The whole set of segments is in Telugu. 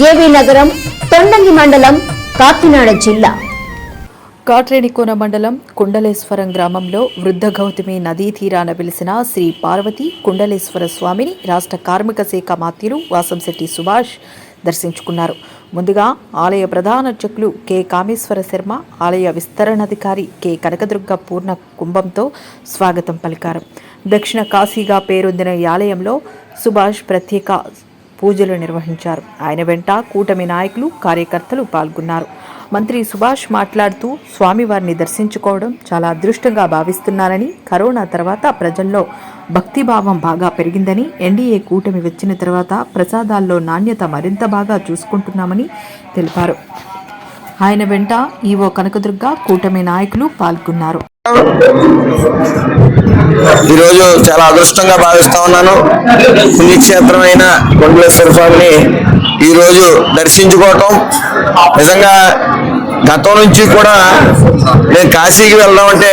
ఏవి నగరం తొండంగి మండలం కాకినాడ జిల్లా. కాట్రేనికోన మండలం కుండలేశ్వరం గ్రామంలో వృద్ధ గౌతమి నదీ తీరాన వెలిసిన శ్రీ పార్వతి కుండలేశ్వర స్వామిని రాష్ట్ర కార్మిక శాఖ మాత్యులు వాసంశెట్టి సుభాష్ దర్శించుకున్నారు. ముందుగా ఆలయ ప్రధాన అర్చకులు కె. కామేశ్వర శర్మ ఆలయ విస్తరణాధికారి కె. కనకదుర్గ పూర్ణ కుంభంతో స్వాగతం పలికారు. దక్షిణ కాశీగా పేరొందిన ఈ ఆలయంలో సుభాష్ ప్రత్యేక పూజలు నిర్వహించారు. ఆయన వెంట కూటమి నాయకులు కార్యకర్తలు పాల్గొన్నారు. మంత్రి సుభాష్ మాట్లాడుతూ స్వామివారిని దర్శించుకోవడం చాలా అదృష్టంగా భావిస్తున్నారని కరోనా తర్వాత ప్రజల్లో భక్తిభావం బాగా పెరిగిందని ఎన్డీఏ కూటమి వచ్చిన తర్వాత ప్రసాదాల్లో నాణ్యత మరింత బాగా చూసుకుంటున్నామని తెలిపారు. ఆయన వెంట ఈవో కనకదుర్గ కూటమి నాయకులు పాల్గొన్నారు. ఈరోజు చాలా అదృష్టంగా భావిస్తా ఉన్నాను. పుణ్యక్షేత్రమైన కొండలేశ్వర స్వామిని ఈరోజు దర్శించుకోవటం. నిజంగా గతం నుంచి కూడా నేను కాశీకి వెళ్దామంటే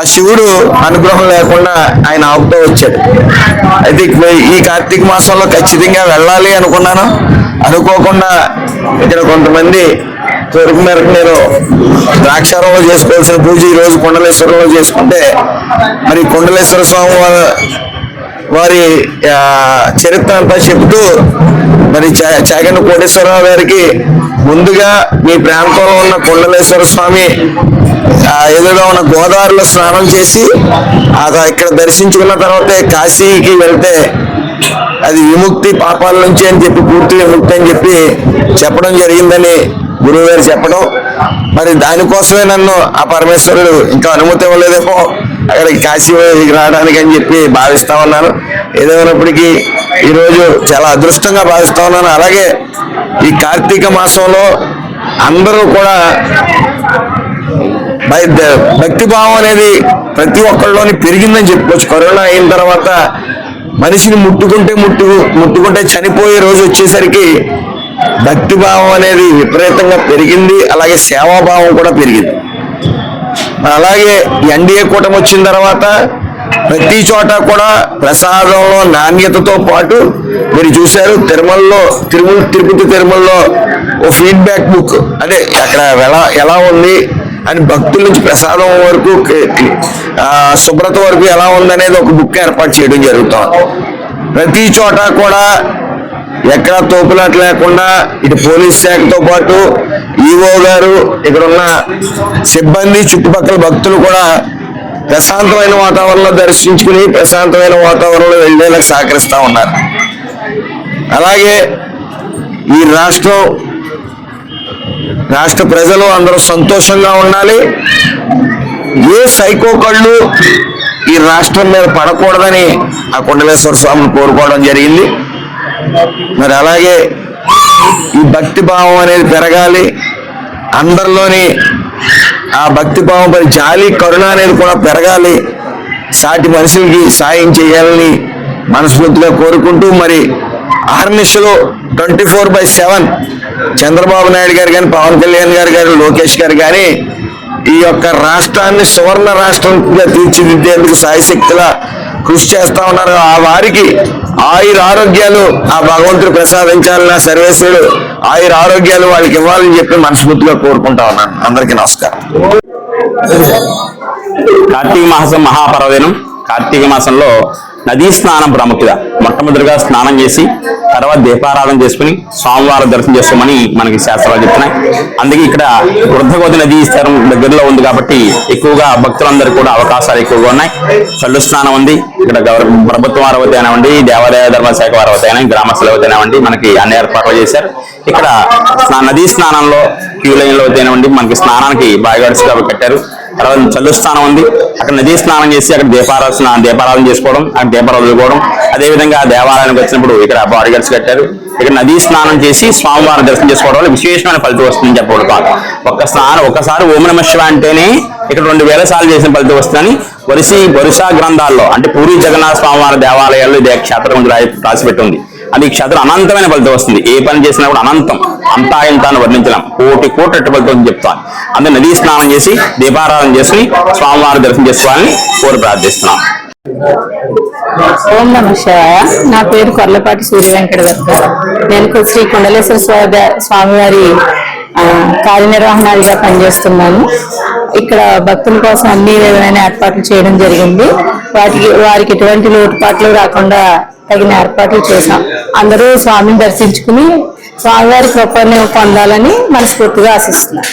ఆ శివుడు అనుగ్రహం లేకుండా ఆయన ఆపుతూ వచ్చాడు. అయితే ఈ కార్తీక మాసంలో ఖచ్చితంగా వెళ్ళాలి అనుకున్నాను. అనుకోకుండా ఇక్కడ కొంతమంది కోరిక మేరకు నేను ద్రాక్షారంలో చేసుకోవాల్సిన పూజ ఈ రోజు కుండలేశ్వరంలో చేసుకుంటే మరి కుండలేశ్వర స్వామి వా- వారి చరిత్ర అంతా చెప్తూ మరి చా- కోటేశ్వరరావు గారికి ముందుగా మీ ప్రాంతంలో ఉన్న కొండలేశ్వర స్వామి ఎదురుగా ఉన్న గోదావరిలో స్నానం చేసి అది ఇక్కడ దర్శించుకున్న తర్వాతే కాశీకి వెళ్తే అది విముక్తి పాపాల నుంచి అని చెప్పి పూర్తి విముక్తి అని చెప్పి చెప్పడం జరిగిందని గురువు గారు చెప్పడం మరి దానికోసమే నన్ను ఆ పరమేశ్వరుడు ఇంకా అనుమతి ఇవ్వలేదేమో. అక్కడికి కాశీ రావడానికి అని చెప్పి భావిస్తా ఉన్నాను. ఏదేమైనప్పటికీ ఈరోజు చాలా అదృష్టంగా భావిస్తా ఉన్నాను. అలాగే ఈ కార్తీక మాసంలో అందరూ కూడా ద- భక్తిభావం అనేది ప్రతి ఒక్కళ్ళలోని పెరిగిందని చెప్పుకోవచ్చు కరోనా అయిన తర్వాత మనిషిని ముట్టుకుంటే ముట్టు ముట్టుకుంటే చనిపోయే రోజు వచ్చేసరికి భక్తిభావం అనేది విపరీతంగా పెరిగింది అలాగే సేవాభావం కూడా పెరిగింది. అలాగే ఎన్డీఏ కూటమి వచ్చిన తర్వాత ప్రతి చోట కూడా ప్రసాదంలో నాణ్యతతో పాటు మీరు చూశారు తిరుమలలో తిరుమల తిరుపతి తిరుమలలో ఓ ఫీడ్బ్యాక్ బుక్ అంటే అక్కడ ఎలా ఎలా ఉంది అని భక్తుల నుంచి ప్రసాదం వరకు శుభ్రత వరకు ఎలా ఉందనేది ఒక బుక్ ఏర్పాటు చేయడం జరుగుతుంది. ప్రతి చోట కూడా ఎక్కడ తోపులాట లేకుండా ఇటు పోలీస్ శాఖతో పాటు ఈఓ గారు ఇక్కడ ఉన్న సిబ్బంది చుట్టుపక్కల భక్తులు కూడా ప్రశాంతమైన వాతావరణంలో దర్శించుకుని ప్రశాంతమైన వాతావరణంలో వెళ్ళేలా సహకరిస్తూ ఉన్నారు. అలాగే ఈ రాష్ట్రం రాష్ట్ర ప్రజలు అందరూ సంతోషంగా ఉండాలి. ఏ సైకో కళ్ళు ఈ రాష్ట్రం మీద పడకూడదని ఆ కొండలేశ్వర స్వామిని కోరుకోవడం జరిగింది. మరి అలాగే ఈ భక్తి భావం అనేది పెరగాలి. అందరిలోని ఆ భక్తి భావం పై జాలి కరుణ అనేది కూడా పెరగాలి. సాటి మనుషులకి సాయం చేయాలని మనస్ఫూర్తిగా కోరుకుంటూ మరి ఆర్నిషలో twenty four by seven Chandrababu Naidu garu కానీ పవన్ కళ్యాణ్ గారు గారు లోకేష్ గారు కానీ ఈ యొక్క రాష్ట్రాన్ని సువర్ణ రాష్ట్రంగా తీర్చిదిద్దేందుకు సాయశక్తిలా కృషి చేస్తా ఉన్నారు. ఆ వారికి ఆయుర ఆరోగ్యాలు ఆ భగవంతుడు ప్రసాదించాలని ఆ సర్వేశ్వరుడు ఆయుర ఆరోగ్యాలు వాళ్ళకి ఇవ్వాలని చెప్పి మనస్ఫూర్తిగా కోరుకుంటా ఉన్నాను. అందరికీ నమస్కారం. కార్తీక మాసం మహాపర్వదినం. కార్తీక మాసంలో నదీ స్నానం ప్రాముఖ్యత. మొట్టమొదటిగా స్నానం చేసి తర్వాత దీపారాధన చేసుకుని స్వామివారి దర్శనం చేసుకోమని మనకి శాస్త్రాలు చెప్తున్నాయి. అందుకే ఇక్కడ వృద్ధగోది నదీ స్థానం దగ్గరలో ఉంది కాబట్టి ఎక్కువగా భక్తులందరూ కూడా అవకాశాలు ఎక్కువగా ఉన్నాయి. చల్లు స్నానం ఉంది. ఇక్కడ గౌర- ప్రభుత్వం అరవతి అయినామండి దేవాదాయ ధర్మశాఖ అరవతి అయినా గ్రామస్తులు అయినామండి మనకి అన్ని ఏర్పాట్లు చేశారు. ఇక్కడ నదీ స్నానంలో క్యూ లైన్లో అయినామండి మనకి స్నానానికి బాగా కట్టారు. తర్వాత చల్లు స్నానం ఉంది. అక్కడ నదీ స్నానం చేసి అక్కడ దీపారాధన దీపారాధన చేసుకోవడం అక్కడ దీపారాధన వదులుకోవడం అదేవిధంగా దేవాలయానికి వచ్చినప్పుడు ఇక్కడ బాడీ కట్టారు. ఇక్కడ నదీ స్నానం చేసి స్వామివారిని దర్శనం చేసుకోవడం వల్ల విశేషమైన ఫలితం వస్తుందని చెప్పబడుతాం ఒక్క స్నానం ఒక్కసారి ఓం నమ శివ అంటేనే ఇక్కడ రెండు వేల సార్లు చేసిన ఫలితం వస్తుందని వరుస వరుస గ్రంథాల్లో అంటే పూరి జగన్నాథ స్వామివారి దేవాలయాల్లో ఇదే క్షేత్రం రాసి రాసిపెట్టి ఉంది అది ఈ క్షేత్రం అనంతమైన ఫలితం వస్తుంది. ఏ పని చేసినా కూడా అనంతం. అంతా ఇంత అని వర్ణించలేం. కోటి కోటి ఎట్టు ఫలితం అని చెప్తాను. అందుకే నదీ స్నానం చేసి దీపారాధన చేసుకుని స్వామివారి దర్శనం చేసుకోవాలని కోరి ప్రార్థిస్తున్నాం. ఓం నమ శివాయ. నా పేరు కొర్లపాటి సూర్య వెంకట నేను శ్రీ కుండలేశ్వర స్వామి స్వామివారి ఆ, కార్యనిర్వహణాదిగా పనిచేస్తున్నాను. ఇక్కడ భక్తుల కోసం అన్ని విధమైన ఏర్పాట్లు చేయడం జరిగింది. వాటికి వారికి ఎటువంటి లోటుపాట్లు రాకుండా తగిన ఏర్పాట్లు చేశాం. అందరూ స్వామిని దర్శించుకుని స్వామివారి కృపను పొందాలని మనస్ఫూర్తిగా ఆశిస్తున్నాం.